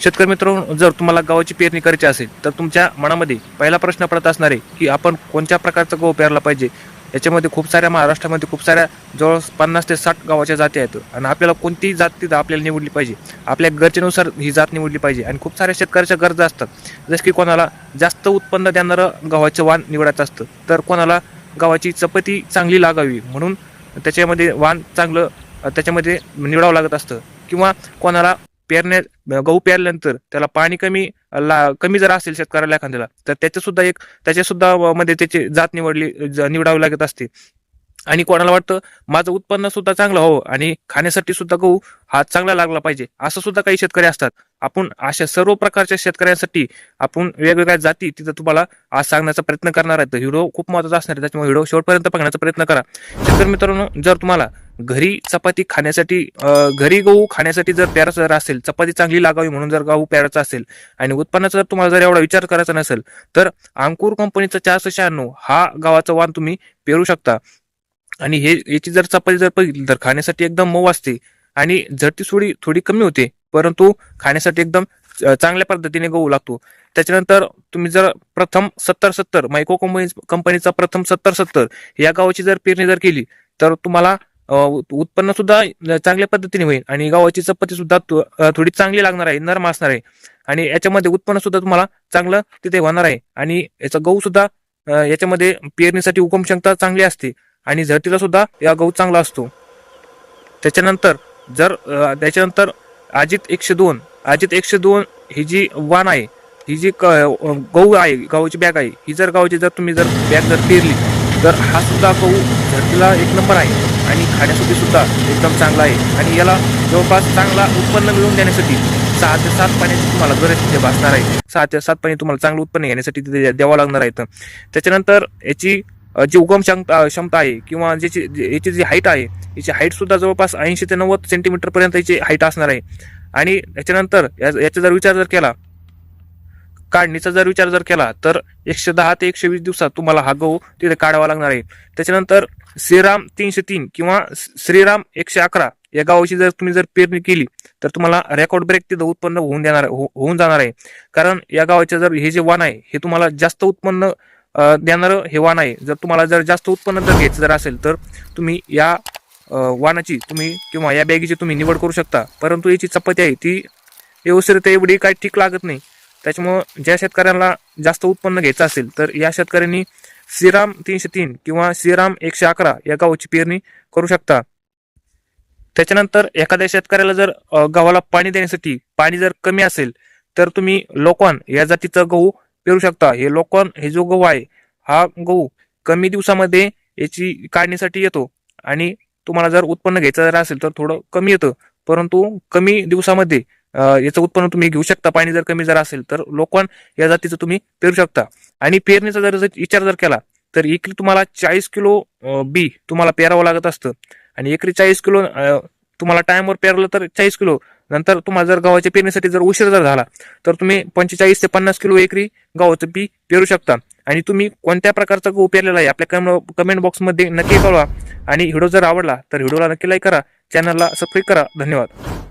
शेतकरी मित्र जर तुम्हाला गव्हाची पेरणी करायची असेल तर तुमच्या मनामध्ये पहिला प्रश्न पडत असणार आहे की आपण कोणत्या प्रकारचा गहू पेरला पाहिजे? याच्यामध्ये खूप साऱ्या महाराष्ट्रामध्ये खूप साऱ्या जवळ पन्नास ते साठ गावाच्या जाती आहेत. आणि आपल्याला कोणतीही जात तिथं आपल्याला निवडली पाहिजे. आपल्या गरजेनुसार ही जात निवडली पाहिजे. आणि खूप साऱ्या शेतकऱ्याच्या गरजा असतात. जसं की कोणाला जास्त उत्पन्न देणारं गव्हाचं वाण निवडायचं असतं तर कोणाला गव्हाची चपाती चांगली लागावी. म्हणून त्याच्यामध्ये वाण चांगलं त्याच्यामध्ये निवडावं लागत असतं. किंवा कोणाला पेरण्या गहू पेरल्यानंतर त्याला पाणी कमी ला कमी जर असेल शेतकऱ्याला एखाद्याला तर त्याच्या सुद्धा एक त्याच्या सुद्धा मध्ये त्याची जात निवडली निवडावी लागत असते. आणि कोणाला वाटतं माझं उत्पन्न सुद्धा चांगलं हो आणि खाण्यासाठी सुद्धा गहू हा चांगला लागला पाहिजे असं सुद्धा काही शेतकरी असतात. आपण अशा सर्व प्रकारच्या शेतकऱ्यांसाठी आपण वेगवेगळ्या जाती तिथं तुम्हाला आज सांगण्याचा प्रयत्न करणार आहे. तर व्हिडिओ खूप महत्त्वाचा असणार आहे त्याच्यामुळे व्हिडिओ शेवटपर्यंत बघण्याचा प्रयत्न करा. शेतकरी मित्रांनो जर तुम्हाला घरी चपाती खाण्यासाठी घरी गहू खाण्यासाठी जर पेरायचं जर असेल चपाती चांगली लागावी म्हणून जर गहू पेरायचा असेल आणि उत्पन्नाचा जर तुम्हाला जर एवढा विचार करायचा नसेल तर अंकुर कंपनीचा चारशे शहाण्णव हा गावाचं वाण तुम्ही पेरू शकता. आणि हे याची जर चपाती जर बघितली तर खाण्यासाठी एकदम मऊ असते. आणि झटती थोडी थोडी कमी होते परंतु खाण्यासाठी एकदम चांगल्या पद्धतीने गहू लागतो. त्याच्यानंतर तुम्ही जर प्रथम सत्तर सत्तर मायको कंपनी कंपनीचा प्रथम सत्तर सत्तर या गावाची जर पेरणी जर केली तर तुम्हाला उत्पन्न सुद्धा चांगल्या पद्धतीने होईल. आणि गव्हाची चपाती सुद्धा थोडी चांगली लागणार आहे नरम असणार आहे. आणि याच्यामध्ये उत्पन्न सुद्धा तुम्हाला चांगलं तिथे होणार आहे. आणि याचा गहू सुद्धा याच्यामध्ये पेरणीसाठी उगम क्षमता चांगली असते. आणि झरतीला सुद्धा या गहू चांगला असतो. त्याच्यानंतर जर त्याच्यानंतर अजित एकशे दोन अजित एकशे दोन ही जी वाण आहे ही जी क- गहू आहे गव्हाची बॅग आहे ही जर गव्हाची जर तुम्ही जर बॅग जर पेरली तर हा सुद्धा गहू झरतीला एक नंबर आहे आणि खाण्यासाठी सुद्धा एकदम चांगला आहे. आणि याला जवळपास चांगला उत्पन्न मिळवून देण्यासाठी सहा ते सात पाण्याची तुम्हाला गरज तिथे भासणार आहे. सहा ते सात पाणी तुम्हाला चांगलं उत्पन्न घेण्यासाठी तिथे द्यावं लागणार आहे. त्याच्यानंतर याची जी उगम क्षमता क्षमता आहे किंवा ज्याची जे- याची जी हाईट आहे याची हाईट सुद्धा जवळपास ऐंशी ते नव्वद सेंटीमीटर पर्यंत याची हाईट असणार आहे. आणि याच्यानंतर या- याचा जर विचार जर केला काढणीचा जर विचार जर केला तर एकशे दहा ते एकशे वीस दिवसात तुम्हाला हा गहू तिथे काढावा लागणार आहे. त्याच्यानंतर श्रीराम तीनशे तीन किंवा श्रीराम एकशे अकरा या गावाची जर तुम्ही जर पेरणी केली तर तुम्हाला रेकॉर्ड ब्रेक तिथं उत्पन्न होऊन देणार हो- होऊन जाणार आहे. कारण या गावाचे जर हे जे वाण आहे हे तुम्हाला जास्त उत्पन्न देणारं हे वाण आहे जर तुम्हाला जर जास्त उत्पन्न जर घ्यायचं जर असेल तर तुम्ही या वाणाची तुम्ही किंवा या बॅगीची तुम्ही निवड करू शकता. परंतु याची चपाती आहे ती व्यवस्थित एवढी काही ठीक लागत नाही. त्याच्यामुळं ज्या शेतकऱ्यांना जास्त उत्पन्न घ्यायचं असेल तर या शेतकऱ्यांनी श्रीराम तीनशे तीन किंवा श्रीराम एकशे अकरा या गावाची पेरणी करू शकता. त्याच्यानंतर एखाद्या शेतकऱ्याला जर गव्हाला पाणी देण्यासाठी पाणी जर कमी असेल तर तुम्ही लोकॉन या जातीचा गहू पेरू शकता. हे लोकॉन हे जो गहू आहे हा गहू कमी दिवसामध्ये याची काढणीसाठी येतो. आणि तुम्हाला जर उत्पन्न घ्यायचं जर असेल तर थोडं कमी येतं. परंतु कमी दिवसामध्ये याचं उत्पन्न तुम्ही घेऊ शकता. पाणी जर कमी जर असेल तर लोकॉन या जातीचं तुम्ही पेरू शकता. आणि पेरणीचा जर विचार जर केला तर एकरी तुम्हाला चाळीस किलो बी तुम्हाला पेरावं लागत असतं. आणि एकरी चाळीस किलो तुम्हाला टाइमवर पेरलं तर चाळीस किलो. नंतर तुम्हाला जर गव्हाच्या पेरणीसाठी जर उशीर जर झाला तर तुम्ही पंचेचाळीस ते पन्नास किलो एकरी गव्हाचं बी पेरू शकता. आणि तुम्ही कोणत्या प्रकारचा गहू पेरलेला आहे आपल्या कमेंट बॉक्समध्ये नक्की कळवा. आणि व्हिडिओ जर आवडला तर व्हिडिओला नक्की लाईक करा. चॅनलला सबस्क्राईब करा. धन्यवाद.